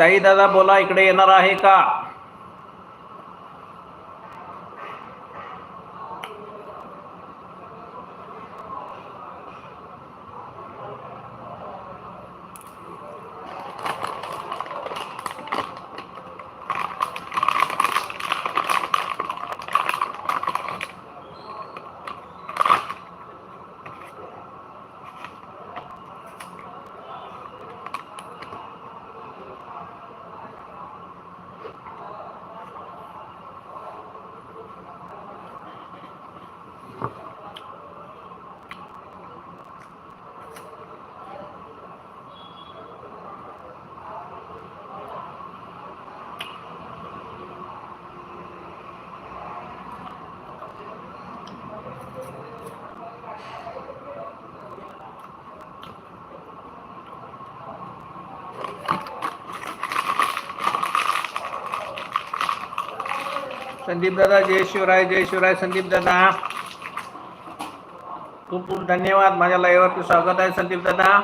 ताई दादा बोला इकडे येणार आहे का? संदीप दादा जय शिवराय जय शिवराय संदीप दादा. खूप खूप धन्यवाद माझ्या लाईव्हवरती स्वागत आहे संदीप दादा.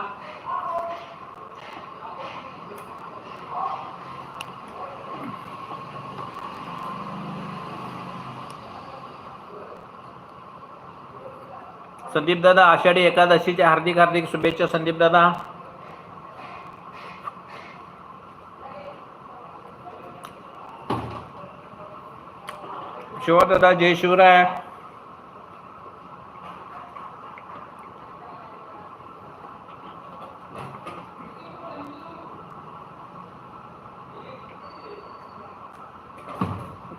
संदीप दादा आषाढी एकादशीच्या हार्दिक हार्दिक शुभेच्छा संदीप दादा. शिवदादा जय शिवराय.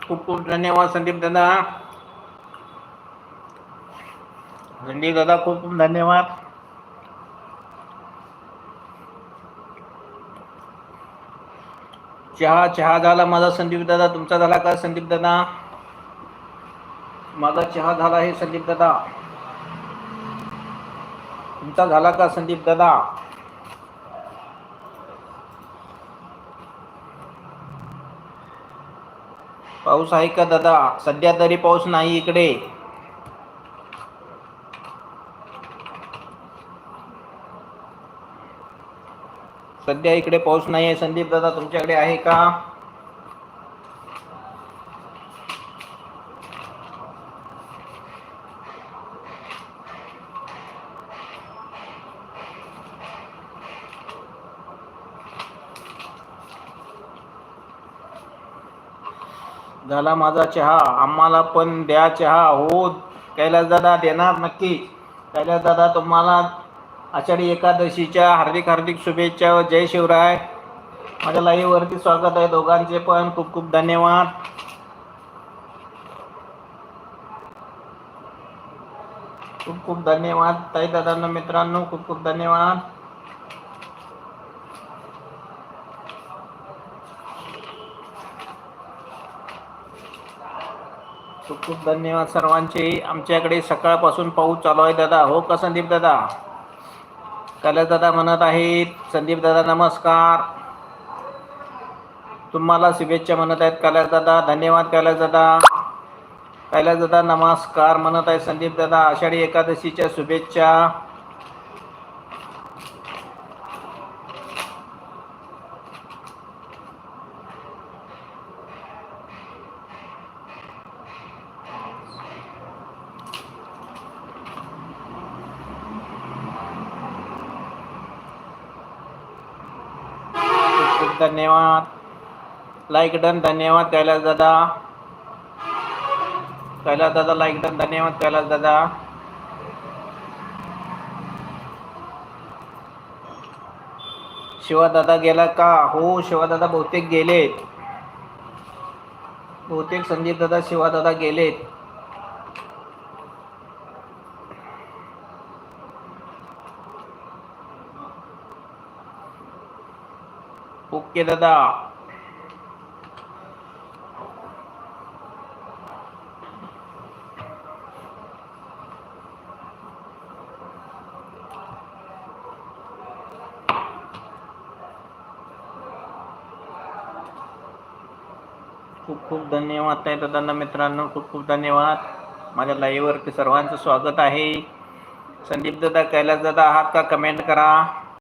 खूप खूप धन्यवाद संदीप दादा. संदीप दादा खूप खूप धन्यवाद. चहा चहा झाला माझा संदीप दादा तुमचा झाला का संदीप दादा? माझा चहा झाला आहे संदीप दादा. तुमचा झाला का संदीप दादा? पाऊस आहे का दादा? सध्या तरी पाऊस नाही इकडे. सध्या इकडे पाऊस नाही आहे संदीप दादा तुमच्याकडे आहे का? झाला माझा चहा. आम्हाला पण द्या चहा. हो कैलास दादा देणार नक्की. कैलास दादा तुम्हाला आषाढी एकादशीच्या हार्दिक हार्दिक शुभेच्छा. व जय शिवराय. माझ्या लाईव्हवरती स्वागत आहे दोघांचे पण. खूप खूप धन्यवाद. खूप खूप धन्यवाद ताई दादांना मित्रांनो. खूप खूप धन्यवाद. खूप खूप धन्यवाद सर्वांचे. आमच्याकडे सकाळपासून पाऊस चालू आहे दादा. हो का संदीप दादा? कलश दादा म्हणत आहेत. संदीप दादा नमस्कार. तुम्हाला शुभेच्छा म्हणत आहेत कैलास दादा. धन्यवाद कैलास दादा. कैलास दादा नमस्कार म्हणत आहे संदीप दादा. आषाढी एकादशीच्या शुभेच्छा. धन्यवाद. लाईक डन धन्यवाद कैलास दादा. कैलास दादा लाईक डन धन्यवाद कैलास दादा. शिवा दादा गेला का? हो शिवा दादा बहुतेक गेलेत. बहुतेक संदीप दादा शिवा दादा गेलेत. ओके दादा. खूप खूप धन्यवाद ताई दादांना मित्रांनो. खूप खूप धन्यवाद. माझ्या लाईव्हवरती सर्वांचं स्वागत आहे. संदीप दादा कैलास दादा आहात का कमेंट करा?